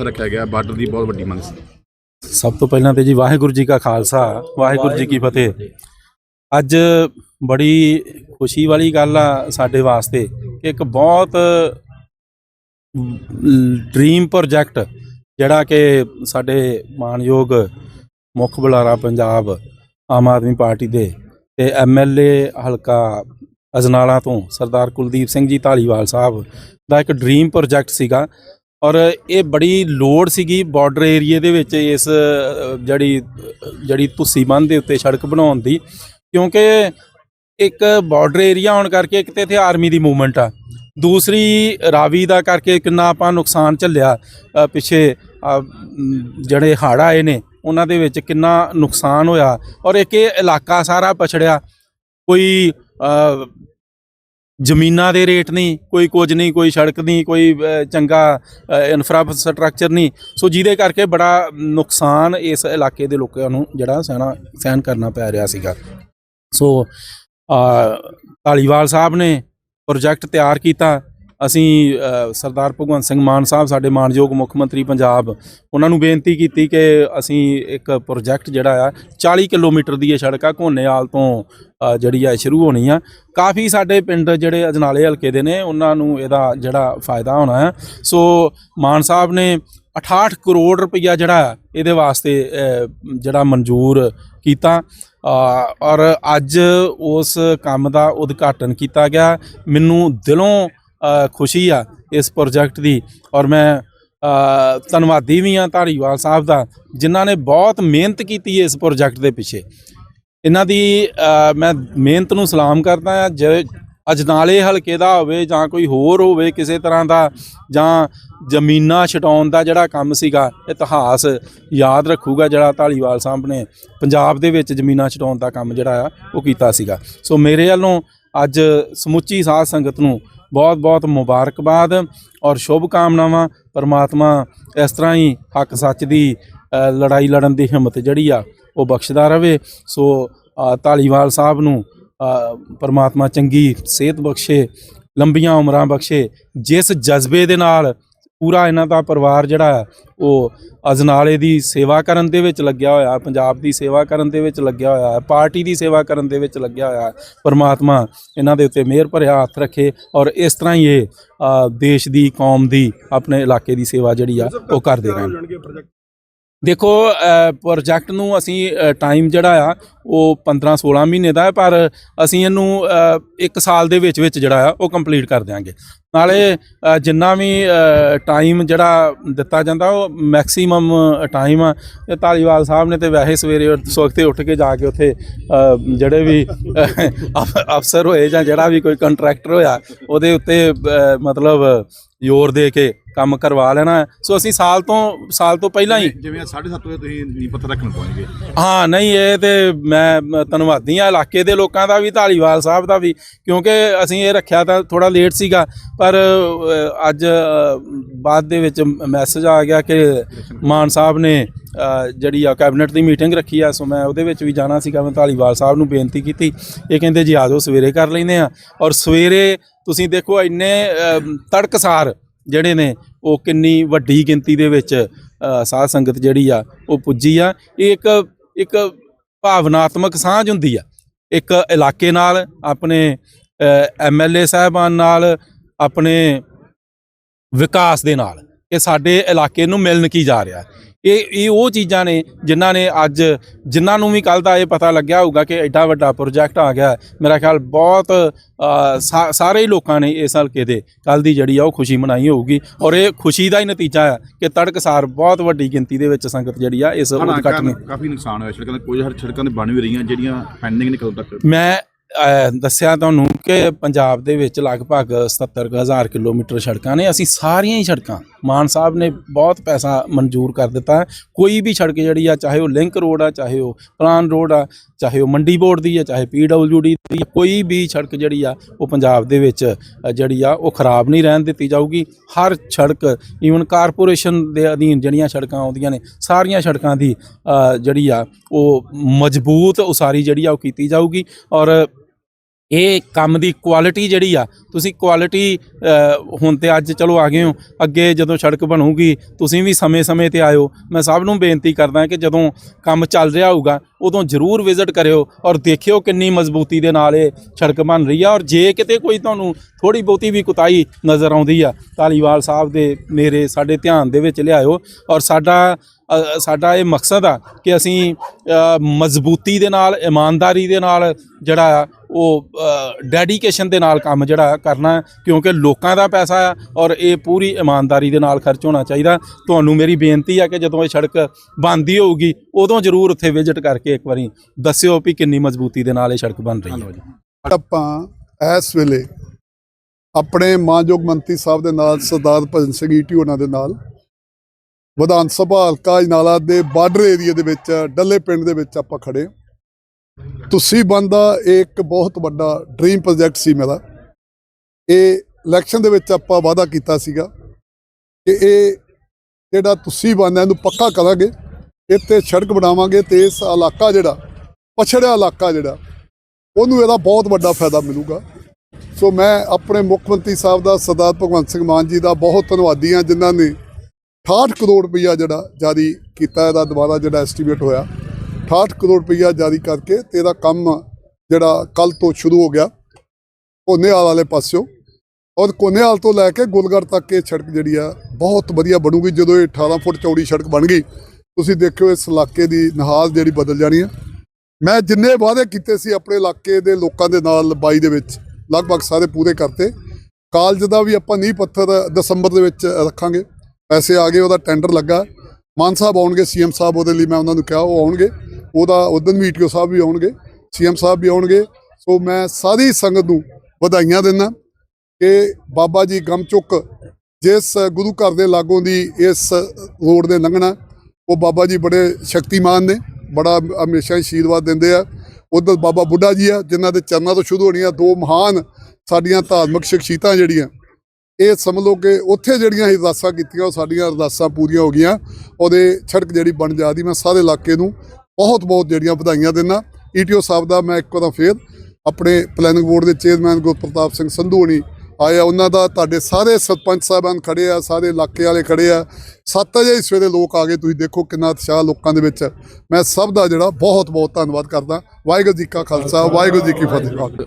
ਰੱਖਿਆ ਗਿਆ ਬਾਰਡਰ ਦੀ ਬਹੁਤ ਵੱਡੀ ਮੰਗ ਸੀ। ਸਭ ਤੋਂ ਪਹਿਲਾਂ ਤੇ ਜੀ ਵਾਹਿਗੁਰੂ ਜੀ ਕਾ ਖਾਲਸਾ, ਵਾਹਿਗੁਰੂ ਜੀ ਕੀ ਫਤਿਹ। ਅੱਜ ਬੜੀ ਖੁਸ਼ੀ ਵਾਲੀ ਗੱਲ ਆ ਸਾਡੇ ਵਾਸਤੇ ਕਿ ਇੱਕ ਬਹੁਤ ਡ੍ਰੀਮ ਪ੍ਰੋਜੈਕਟ ਜਿਹੜਾ ਕਿ ਸਾਡੇ ਮਾਨਯੋਗ ਮੁੱਖ ਬੁਲਾਰਾ ਪੰਜਾਬ ਆਮ ਆਦਮੀ ਪਾਰਟੀ ਦੇ ਤੇ ਐਮਐਲਏ ਹਲਕਾ ਅਜਨਾਲਾ ਤੋਂ ਸਰਦਾਰ ਕੁਲਦੀਪ ਸਿੰਘ ਜੀ ਢਾਲੀਵਾਲ ਸਾਹਿਬ ਦਾ ਇੱਕ ਡ੍ਰੀਮ ਪ੍ਰੋਜੈਕਟ ਸੀਗਾ। ਔਰ ਇਹ ਬੜੀ ਲੋੜ ਸੀਗੀ ਬਾਰਡਰ ਏਰੀਏ ਦੇ ਵਿੱਚ ਇਸ ਜਿਹੜੀ ਜਿਹੜੀ ਤੁਸੀ ਬੰਨ ਦੇ ਉੱਤੇ ਸੜਕ ਬਣਾਉਣ ਦੀ, ਕਿਉਂਕਿ ਇੱਕ ਬਾਰਡਰ ਏਰੀਆ ਹੋਣ ਕਰਕੇ ਇੱਕ ਤੇ ਇੱਥੇ ਆਰਮੀ ਦੀ ਮੂਵਮੈਂਟ ਆ। ਦੂਸਰੀ, ਰਾਵੀ ਦਾ ਕਰਕੇ ਕਿੰਨਾ ਆਪਾਂ ਨੁਕਸਾਨ ਝੱਲਿਆ ਪਿੱਛੇ ਜਿਹੜੇ ਹੜ੍ਹ ਆਏ ਨੇ, ਉਹਨਾਂ ਦੇ ਵਿੱਚ ਕਿੰਨਾ ਨੁਕਸਾਨ ਹੋਇਆ। ਔਰ ਇੱਕ ਇਹ ਇਲਾਕਾ ਸਾਰਾ ਪਛੜਿਆ। ਕੋਈ ਜ਼ਮੀਨਾਂ ਦੇ ਰੇਟ ਨਹੀਂ ਕੋਈ ਕੁਝ ਨਹੀਂ ਕੋਈ ਸੜਕ ਨਹੀਂ ਕੋਈ ਚੰਗਾ ਇਨਫਰਾਸਟ੍ਰਕਚਰ ਨਹੀਂ। ਸੋ ਜਿਹਦੇ ਕਰਕੇ ਬੜਾ ਨੁਕਸਾਨ ਇਸ ਇਲਾਕੇ ਦੇ ਲੋਕਾਂ ਨੂੰ ਜਿਹੜਾ ਸਹਿਣਾ ਸਹਿਣ ਕਰਨਾ ਪੈ ਰਿਹਾ ਸੀਗਾ। ਸੋ ਅ, ਧਾਲੀਵਾਲ ਸਾਹਿਬ ਨੇ ਪ੍ਰੋਜੈਕਟ ਤਿਆਰ ਕੀਤਾ। ਅਸੀਂ ਸਰਦਾਰ ਭਗਵੰਤ ਸਿੰਘ ਮਾਨ ਸਾਹਿਬ, ਸਾਡੇ ਮਾਨਯੋਗ ਮੁੱਖ ਮੰਤਰੀ ਪੰਜਾਬ, ਉਹਨਾਂ ਨੂੰ ਬੇਨਤੀ ਕੀਤੀ ਕਿ ਅਸੀਂ ਇੱਕ ਪ੍ਰੋਜੈਕਟ ਜਿਹੜਾ ਆ 40 ਕਿਲੋਮੀਟਰ ਦੀ ਇਹ ਸੜਕ ਆ ਘੋਨੇਵਾਲ ਤੋਂ ਜਿਹੜੀ ਆ ਸ਼ੁਰੂ ਹੋਣੀ ਆ। ਕਾਫੀ ਸਾਡੇ ਪਿੰਡ ਜਿਹੜੇ ਅਜਨਾਲੇ ਹਲਕੇ ਦੇ ਨੇ, ਉਹਨਾਂ ਨੂੰ ਇਹਦਾ ਜਿਹੜਾ ਫਾਇਦਾ ਹੋਣਾ ਹੈ ਸੋ ਮਾਨ ਸਾਹਿਬ ਨੇ 68 ਕਰੋੜ ਰੁਪਈਆ ਜਿਹੜਾ ਇਹਦੇ ਵਾਸਤੇ ਜਿਹੜਾ ਮਨਜ਼ੂਰ ਕੀਤਾ। ਔਰ ਅੱਜ ਉਸ ਕੰਮ ਦਾ ਉਦਘਾਟਨ ਕੀਤਾ ਗਿਆ। ਮੈਨੂੰ ਦਿਲੋਂ ਖੁਸ਼ੀ ਆ ਇਸ ਪ੍ਰੋਜੈਕਟ ਦੀ। ਔਰ ਮੈਂ ਧੰਨਵਾਦੀ ਵੀ ਆ ਧਾਰੀਵਾਲ ਸਾਹਿਬ ਦਾ, ਜਿਨ੍ਹਾਂ ਨੇ ਬਹੁਤ ਮਿਹਨਤ ਕੀਤੀ ਹੈ ਇਸ ਪ੍ਰੋਜੈਕਟ ਦੇ ਪਿੱਛੇ। ਇਹਨਾਂ ਦੀ ਮੈਂ ਮਿਹਨਤ ਨੂੰ ਸਲਾਮ ਕਰਦਾ ਹਾਂ। ਜੇ ਅਜਨਾਲੇ ਹਲਕੇ ਦਾ ਹੋਵੇ ਜਾਂ ਕੋਈ ਹੋਰ ਹੋਵੇ ਕਿਸੇ ਤਰ੍ਹਾਂ ਦਾ, ਜਾਂ ਜ਼ਮੀਨਾਂ ਛਡਾਉਣ ਦਾ ਜਿਹੜਾ ਕੰਮ ਸੀਗਾ, ਇਤਿਹਾਸ ਯਾਦ ਰੱਖੂਗਾ ਜਿਹੜਾ ਢਾਲੀਵਾਲ ਸਾਹਿਬ ਨੇ ਪੰਜਾਬ ਦੇ ਵਿੱਚ ਜ਼ਮੀਨਾਂ ਛਡਾਉਣ ਦਾ ਕੰਮ ਜਿਹੜਾ ਆ, ਉਹ ਕੀਤਾ ਸੀਗਾ। ਸੋ ਮੇਰੇ ਵੱਲੋਂ ਅੱਜ ਸਮੁੱਚੀ ਸਾਧ ਸੰਗਤ ਨੂੰ ਬਹੁਤ ਬਹੁਤ ਮੁਬਾਰਕਬਾਦ ਔਰ ਸ਼ੁਭ ਕਾਮਨਾਵਾਂ। ਪਰਮਾਤਮਾ ਇਸ ਤਰ੍ਹਾਂ ਹੀ ਹੱਕ ਸੱਚ ਦੀ ਲੜਾਈ ਲੜਨ ਦੀ ਹਿੰਮਤ ਜਿਹੜੀ ਆ ਉਹ ਬਖਸ਼ਦਾ ਰਵੇ। ਸੋ ਅ, ਧਾਲੀਵਾਲ ਸਾਹਿਬ ਨੂੰ ਪਰਮਾਤਮਾ ਚੰਗੀ ਸਿਹਤ ਬਖਸ਼ੇ ਲੰਬੀਆਂ ਉਮਰਾਂ ਬਖਸ਼ੇ ਜਿਸ ਜਜ਼ਬੇ ਦੇ ਨਾਲ ਪੂਰਾ ਇਹਨਾਂ ਦਾ ਪਰਿਵਾਰ ਜਿਹੜਾ ਹੈ ਉਹ ਅਜਨਾਲੇ ਦੀ ਸੇਵਾ ਕਰਨ ਦੇ ਵਿੱਚ ਲੱਗਿਆ ਹੋਇਆ ਹੈ, ਪੰਜਾਬ ਦੀ ਸੇਵਾ ਕਰਨ ਦੇ ਵਿੱਚ ਲੱਗਿਆ ਹੋਇਆ ਹੈ ਪਾਰਟੀ ਦੀ ਸੇਵਾ ਕਰਨ ਦੇ ਵਿੱਚ ਲੱਗਿਆ ਹੋਇਆ ਹੈ ਪਰਮਾਤਮਾ ਇਹਨਾਂ ਦੇ ਉੱਤੇ ਮਿਹਰ ਭਰਿਆ ਹੱਥ ਰੱਖੇ ਔਰ ਇਸ ਤਰ੍ਹਾਂ ਹੀ ਇਹ ਦੇਸ਼ ਦੀ ਕੌਮ ਦੀ ਆਪਣੇ ਇਲਾਕੇ ਦੀ ਸੇਵਾ ਜਿਹੜੀ ਆ ਉਹ ਕਰਦੇ ਰਹਿਣ। ਦੇਖੋ ਪ੍ਰੋਜੈਕਟ ਨੂੰ ਅਸੀਂ ਟਾਈਮ ਜਿਹੜਾ ਆ ਉਹ 15 16 ਮਹੀਨੇ ਦਾ ਹੈ ਪਰ ਅਸੀਂ ਇਹਨੂੰ ਅ, ਇੱਕ ਸਾਲ ਦੇ ਵਿੱਚ ਵਿੱਚ ਜਿਹੜਾ ਆ ਉਹ ਕੰਪਲੀਟ ਕਰ ਦਿਆਂਗੇ। ਨਾਲੇ ਜਿੰਨਾ ਵੀ ਟਾਈਮ ਜਿਹੜਾ ਦਿੱਤਾ ਜਾਂਦਾ ਉਹ ਮੈਕਸਿਮਮ ਟਾਈਮ ਆ। ਤੇ ਧਾਲੀਵਾਲ ਸਾਹਿਬ ਨੇ ਤੇ ਵੈਸੇ ਸਵੇਰੇ ਸਵਖਤੇ ਉੱਠ ਕੇ ਜਾ ਕੇ ਉੱਥੇ ਜਿਹੜੇ ਵੀ ਅਫ- ਅਫਸਰ ਹੋਏ ਜਾਂ ਜਿਹੜਾ ਵੀ ਕੋਈ ਕੰਟਰੈਕਟਰ ਹੋਇਆ ਉਹਦੇ ਉੱਤੇ ਮਤਲਬ ਜ਼ੋਰ ਦੇ ਕੇ ਕੰਮ ਕਰਵਾ ਲੈਣਾ। ਸੋ ਅਸੀਂ ਸਾਲ ਤੋਂ ਸਾਲ ਤੋਂ ਪਹਿਲਾਂ ਹੀ ਜਿਵੇਂ 7:30 ਵਜੇ ਤੁਸੀਂ ਨੀਂਹ ਪੱਥਰ ਰੱਖਣ ਪਹੁੰਚ। ਗਏ ਹਾਂ ਨਹੀਂ ਇਹ ਤੇ ਮੈਂ ਧੰਨਵਾਦੀ ਆ ਇਲਾਕੇ ਦੇ ਲੋਕਾਂ ਦਾ ਵੀ ਢਾਲੀਵਾਲ ਸਾਹਿਬ ਦਾ ਵੀ ਕਿਉਂਕਿ ਅਸੀਂ ਇਹ ਰੱਖਿਆ ਤਾਂ ਥੋੜਾ ਲੇਟ ਸੀਗਾ। ਪਰ ਅੱਜ ਬਾਅਦ ਦੇ ਵਿੱਚ ਮੈਸੇਜ ਆ ਗਿਆ ਕਿ ਮਾਨ ਸਾਹਿਬ ਨੇ ਜਿਹੜੀ ਆ ਕੈਬਨਿਟ ਦੀ ਮੀਟਿੰਗ ਰੱਖੀ ਆ। ਸੋ ਮੈਂ ਉਹਦੇ ਵਿੱਚ ਵੀ ਜਾਣਾ ਸੀਗਾ। ਮੈਂ ਢਾਲੀਵਾਲ ਸਾਹਿਬ ਨੂੰ ਬੇਨਤੀ ਕੀਤੀ। ਇਹ ਕਹਿੰਦੇ ਜੀ ਆ ਜਾਓ ਸਵੇਰੇ ਕਰ ਲੈਂਦੇ ਆ ਔਰ ਸਵੇਰੇ ਤੁਸੀਂ ਦੇਖੋ ਇੰਨੇ ਤੜਕਸਾਰ ਜਿਹੜੇ ਨੇ ਉਹ ਕਿੰਨੀ ਵੱਡੀ ਗਿਣਤੀ ਦੇ ਵਿੱਚ ਅ, ਸਾਧ ਸੰਗਤ ਜਿਹੜੀ ਆ ਉਹ ਪੁੱਜੀ ਆ। ਇਹ ਇੱਕ ਇੱਕ ਭਾਵਨਾਤਮਕ ਸਾਂਝ ਹੁੰਦੀ ਆ। ਇੱਕ ਇਲਾਕੇ ਨਾਲ ਆਪਣੇ ਐਮਐਲਏ ਸਾਹਿਬਾਨ ਨਾਲ ਆਪਣੇ ਵਿਕਾਸ ਦੇ ਨਾਲ। ਕਿ ਸਾਡੇ ਇਲਾਕੇ ਨੂੰ ਮਿਲਣ ਕੀ ਜਾ ਰਿਹਾ। ਇਹ ਇਹ ਉਹ ਚੀਜ਼ਾਂ ਨੇ ਜਿਨ੍ਹਾਂ ਨੇ ਅੱਜ ਜਿਨ੍ਹਾਂ ਨੂੰ ਵੀ ਕੱਲ ਦਾ ਇਹ ਪਤਾ ਲੱਗਿਆ ਹੋਊਗਾ ਕਿ ਐਡਾ ਵੱਡਾ ਪ੍ਰੋਜੈਕਟ ਆ ਗਿਆ। ਮੇਰਾ ਖਿਆਲ ਬਹੁਤ ਸਾਰੇ ਹੀ ਲੋਕਾਂ ਨੇ ਇਸ ਹਲਕੇ ਦੇ ਕੱਲ ਦੀ ਜਿਹੜੀ ਆ ਉਹ ਖੁਸ਼ੀ ਮਨਾਈ ਹੋਊਗੀ ਔਰ ਇਹ ਖੁਸ਼ੀ ਦਾ ਹੀ ਨਤੀਜਾ ਹੈ ਕਿ ਤੜਕਸਾਰ ਬਹੁਤ ਵੱਡੀ ਗਿਣਤੀ ਦੇ ਵਿੱਚ ਸੰਗਤ ਜਿਹੜੀ ਆ ਇਸ ਉਦਘਾਟਨ ਕਾਫੀ ਨੁਕਸਾਨ ਹੋਇਆ ਸੜਕਾਂ ਦੇ ਕੋਈ ਹਰ ਸੜਕਾਂ ਦੇ ਬਣ ਵੀ ਰਹੀਆਂ ਜਿਹੜੀਆਂ ਪੈਂਡਿੰਗ ਨੇ ਕਦੋਂ ਤੱਕ ਮੈਂ ਦੱਸਿਆ ਤੁਹਾਨੂੰ ਕਿ ਪੰਜਾਬ ਦੇ ਵਿੱਚ ਲਗਭਗ 77000 ਕਿਲੋਮੀਟਰ ਸੜਕਾਂ ਨੇ। ਅਸੀਂ ਸਾਰੀਆਂ ਹੀ ਸੜਕਾਂ, ਮਾਨ ਸਾਹਿਬ ਨੇ ਬਹੁਤ ਪੈਸਾ ਮਨਜ਼ੂਰ ਕਰ ਦਿੱਤਾ ਕੋਈ ਵੀ ਸੜਕ ਜਿਹੜੀ ਆ, ਚਾਹੇ ਉਹ ਲਿੰਕ ਰੋਡ ਆ, ਚਾਹੇ ਉਹ ਪਲਾਨ ਰੋਡ ਆ, ਚਾਹੇ ਉਹ ਮੰਡੀ ਬੋਰਡ ਦੀ ਆ, ਚਾਹੇ ਪੀਡਬਲਯੂਡੀ ਦੀ ਕੋਈ ਵੀ ਸੜਕ ਜਿਹੜੀ ਆ, ਉਹ ਪੰਜਾਬ ਦੇ ਵਿੱਚ ਜਿਹੜੀ ਆ, ਉਹ ਖਰਾਬ ਨਹੀਂ ਰਹਿਣ ਦਿੱਤੀ ਜਾਊਗੀ। ਹਰ ਸੜਕ ਈਵਨ ਕਾਰਪੋਰੇਸ਼ਨ ਦੇ ਅਧੀਨ ਜਿਹੜੀਆਂ ਸੜਕਾਂ ਆਉਂਦੀਆਂ ਨੇ, ਸਾਰੀਆਂ ਸੜਕਾਂ ਦੀ ਜਿਹੜੀ ਆ, ਉਹ ਮਜ਼ਬੂਤ ਉਸਾਰੀ ਜਿਹੜੀ ਆ, ਉਹ ਕੀਤੀ ਜਾਊਗੀ। ਔਰ ਇਹ ਕੰਮ ਦੀ ਕੁਆਲਿਟੀ ਜਿਹੜੀ ਆ, ਤੁਸੀਂ ਕੁਆਲਿਟੀ ਹੁਣ ਤੇ ਅੱਜ ਚਲੋ ਆ ਗਏ ਹੋ, ਅੱਗੇ ਜਦੋਂ ਸੜਕ ਬਣੂਗੀ, ਤੁਸੀਂ ਵੀ ਸਮੇਂ-ਸਮੇਂ ਤੇ ਆਇਓ। ਮੈਂ ਸਭ ਨੂੰ ਬੇਨਤੀ ਕਰਦਾ ਕਿ ਜਦੋਂ ਕੰਮ ਚੱਲ ਰਿਹਾ ਹੋਊਗਾ, ਉਦੋਂ ਜ਼ਰੂਰ ਵਿਜ਼ਿਟ ਕਰਿਓ ਔਰ ਦੇਖਿਓ ਕਿੰਨੀ ਮਜ਼ਬੂਤੀ ਦੇ ਨਾਲ ਇਹ ਸੜਕ ਬਣ ਰਹੀ ਆ। ਔਰ ਜੇ ਕਿਤੇ ਕੋਈ ਤੁਹਾਨੂੰ ਥੋੜੀ ਬਹੁਤੀ ਵੀ ਕੁਤਾਈ ਨਜ਼ਰ ਆਉਂਦੀ ਆ, ਧਾਲੀਵਾਲ ਸਾਹਿਬ ਦੇ ਮੇਰੇ ਸਾਡੇ ਧਿਆਨ ਦੇ ਵਿੱਚ ਲਿਆਇਓ ਔਰ ਸਾਡਾ ਸਾਡਾ ਇਹ ਮਕਸਦ ਆ ਕਿ ਅਸੀਂ ਮਜ਼ਬੂਤੀ ਦੇ ਨਾਲ, ਇਮਾਨਦਾਰੀ ਦੇ ਨਾਲ ਜਿਹੜਾ ਆ ਉਹ ਡੈਡੀਕੇਸ਼ਨ ਦੇ ਨਾਲ ਕੰਮ ਜਿਹੜਾ ਕਰਨਾ ਕਿਉਂਕਿ ਲੋਕਾਂ ਦਾ ਪੈਸਾ ਆ ਔਰ ਇਹ ਪੂਰੀ ਇਮਾਨਦਾਰੀ ਦੇ ਨਾਲ ਖਰਚ ਹੋਣਾ ਚਾਹੀਦਾ। ਤੁਹਾਨੂੰ ਮੇਰੀ ਬੇਨਤੀ ਆ ਕਿ ਜਦੋਂ ਇਹ ਸੜਕ ਬਣਦੀ ਹੋਊਗੀ, ਉਦੋਂ ਜ਼ਰੂਰ ਉੱਥੇ ਵਿਜ਼ਿਟ ਕਰਕੇ ਇੱਕ ਵਾਰੀ ਦੱਸਿਓ ਵੀ ਕਿੰਨੀ ਮਜ਼ਬੂਤੀ ਦੇ ਨਾਲ ਇਹ ਸੜਕ ਬਣ ਰਹੀ ਹੈ। ਆਪਾਂ ਇਸ ਵੇਲੇ ਆਪਣੇ ਮਾਨਯੋਗ ਮੰਤਰੀ ਸਾਹਿਬ ਦੇ ਨਾਲ, ਸਰਦਾਰ ਭਜਨ ਸਿੰਘ ਈਟੀ ਉਹਨਾਂ ਦੇ ਨਾਲ, ਵਿਧਾਨ ਸਭਾ ਹਲਕਾ ਜਨਾਲਾ ਦੇ ਬਾਰਡਰ ਏਰੀਆ ਦੇ ਵਿੱਚ, ਡੱਲੇ ਪਿੰਡ ਦੇ ਵਿੱਚ ਆਪਾਂ ਖੜੇ ਤੁਸੀਂ ਬੰਦਾ ਇੱਕ ਬਹੁਤ ਵੱਡਾ ਡ੍ਰੀਮ ਪ੍ਰੋਜੈਕਟ ਸੀ ਮੇਰਾ। ਇਹ ਇਲੈਕਸ਼ਨ ਦੇ ਵਿੱਚ ਆਪਾਂ ਵਾਅਦਾ ਕੀਤਾ ਸੀਗਾ ਕਿ ਇਹ ਜਿਹੜਾ ਤੁਸੀਂ ਬੰਦਾ ਇਹਨੂੰ ਪੱਕਾ ਕਰਾਂਗੇ, ਇੱਥੇ ਸੜਕ ਬਣਾਵਾਂਗੇ ਤੇ ਇਸ ਇਲਾਕਾ ਜਿਹੜਾ, ਪਛੜਿਆ ਇਲਾਕਾ ਜਿਹੜਾ, ਉਹਨੂੰ ਇਹਦਾ ਬਹੁਤ ਵੱਡਾ ਫਾਇਦਾ ਮਿਲੂਗਾ। ਸੋ ਮੈਂ ਆਪਣੇ ਮੁੱਖ ਮੰਤਰੀ ਸਾਹਿਬ ਦਾ, ਸਰਦਾਰ ਭਗਵੰਤ ਸਿੰਘ ਮਾਨ ਜੀ ਦਾ ਬਹੁਤ ਧੰਨਵਾਦੀ ਹਾਂ, ਜਿਨ੍ਹਾਂ ਨੇ 68 ਕਰੋੜ ਰੁਪਈਆ ਜਿਹੜਾ ਜਾਰੀ ਕੀਤਾ, ਇਹਦਾ ਦੁਬਾਰਾ ਜਿਹੜਾ ਐਸਟੀਮੇਟ ਹੋਇਆ। 68 ਕਰੋੜ ਰੁਪਈਆ ਜਾਰੀ ਕਰਕੇ ਤੇ ਇਹਦਾ ਕੰਮ ਜਿਹੜਾ ਕੱਲ ਤੋਂ ਸ਼ੁਰੂ ਹੋ ਗਿਆ ਕੋਨੇਵਾਲ ਵਾਲੇ ਪਾਸਿਓਂ। ਔਰ ਕੋਨੇਹਾਲ ਤੋਂ ਲੈ ਕੇ ਗੁਲਗੜ੍ਹ ਤੱਕ ਇਹ ਸੜਕ ਜਿਹੜੀ ਆ, ਬਹੁਤ ਵਧੀਆ ਬਣੂਗੀ। ਜਦੋਂ ਇਹ 18 ਫੁੱਟ ਚੌੜੀ ਸੜਕ ਬਣ ਗਈ, ਤੁਸੀਂ ਦੇਖਿਓ ਇਸ ਇਲਾਕੇ ਦੀ ਨਹਾਲ ਜਿਹੜੀ ਬਦਲ ਜਾਣੀ ਆ। ਮੈਂ ਜਿੰਨੇ ਵਾਅਦੇ ਕੀਤੇ ਸੀ ਆਪਣੇ ਇਲਾਕੇ ਦੇ ਲੋਕਾਂ ਦੇ ਨਾਲ 22 ਦੇ ਵਿੱਚ, ਲਗਭਗ ਸਾਰੇ ਪੂਰੇ ਕਰਤੇ। ਕਾਲਜ ਦਾ ਵੀ ਆਪਾਂ ਨੀਂਹ ਪੱਥਰ ਦਸੰਬਰ ਦੇ ਵਿੱਚ ਰੱਖਾਂਗੇ। ਪੈਸੇ ਆ ਗਏ, ਉਹਦਾ ਟੈਂਡਰ ਲੱਗਾ। ਮਾਨ ਸਾਹਿਬ ਆਉਣਗੇ, ਸੀਐਮ ਸਾਹਿਬ ਉਹਦੇ ਲਈ ਮੈਂ ਉਹਨਾਂ ਨੂੰ ਕਿਹਾ, ਉਹ ਆਉਣਗੇ। ਉਹਦਾ ਉਦੋਂ ਵੀ ਈਟੀਓ ਸਾਹਿਬ ਵੀ ਆਉਣਗੇ, ਸੀਐਮ ਸਾਹਿਬ ਵੀ ਆਉਣਗੇ। ਸੋ ਮੈਂ ਸਾਰੀ ਸੰਗਤ ਨੂੰ ਵਧਾਈਆਂ ਦਿੰਦਾ ਕਿ ਬਾਬਾ ਜੀ ਗਮ ਚੁੱਕ ਜਿਸ ਗੁਰੂ ਘਰ ਦੇ ਲਾਗੋਂ ਦੀ ਇਸ ਰੋਡ ਦੇ ਲੰਘਣਾ, ਉਹ ਬਾਬਾ ਜੀ ਬੜੇ ਸ਼ਕਤੀਮਾਨ ਨੇ, ਬੜਾ ਹਮੇਸ਼ਾ ਆਸ਼ੀਰਵਾਦ ਦਿੰਦੇ ਆ। ਉਧਰ ਬਾਬਾ ਬੁੱਢਾ ਜੀ ਆ, ਜਿਨ੍ਹਾਂ ਦੇ ਚਰਨਾਂ ਤੋਂ ਸ਼ੁਰੂ ਹੋਣੀਆਂ ਦੋ ਮਹਾਨ ਸਾਡੀਆਂ ਧਾਰਮਿਕ ਸ਼ਖਸੀਅਤਾਂ ਜਿਹੜੀਆਂ। ਇਹ ਸਮਝ ਲਓ ਕਿ ਉੱਥੇ ਜਿਹੜੀਆਂ ਅਰਦਾਸਾਂ ਕੀਤੀਆਂ, ਉਹ ਸਾਡੀਆਂ ਅਰਦਾਸਾਂ ਪੂਰੀਆਂ ਹੋ ਗਈਆਂ। ਉਹਦੇ ਸੜਕ ਜਿਹੜੀ ਬਣ ਜਾਦੀ ਮੈਂ ਸਾਰੇ ਇਲਾਕੇ ਨੂੰ ਬਹੁਤ ਬਹੁਤ ਜਿਹੜੀਆਂ ਵਧਾਈਆਂ ਦਿੰਦਾ। ਈਟੀਓ ਸਾਹਿਬ ਦਾ ਮੈਂ ਇੱਕ ਵਾਰ ਫੇਰ ਆਪਣੇ ਪਲੈਨਿੰਗ ਬੋਰਡ ਦੇ ਚੇਅਰਮੈਨ ਗੁਰਪ੍ਰਤਾਪ ਸਿੰਘ ਸੰਧੂ ਹੋਣੀ ਆਏ ਆ। ਉਹਨਾਂ ਦਾ ਤੁਹਾਡੇ ਸਾਰੇ ਸਰਪੰਚ ਸਾਹਿਬਾਨ ਖੜੇ ਆ, ਸਾਰੇ ਇਲਾਕੇ ਵਾਲੇ ਖੜੇ ਆ। ਸੱਤ ਵਜੇ ਹੀ ਸਵੇਰੇ ਲੋਕ ਆ ਗਏ, ਤੁਸੀਂ ਦੇਖੋ ਕਿੰਨਾ ਉਤਸ਼ਾਹ ਲੋਕਾਂ ਦੇ ਵਿੱਚ। ਮੈਂ ਸਭ ਦਾ ਜਿਹੜਾ ਬਹੁਤ ਬਹੁਤ ਧੰਨਵਾਦ ਕਰਦਾ। ਵਾਹਿਗੁਰੂ ਜੀ ਕਾ ਖਾਲਸਾ, ਵਾਹਿਗੁਰੂ ਜੀ ਕੀ ਫਤਿਹ।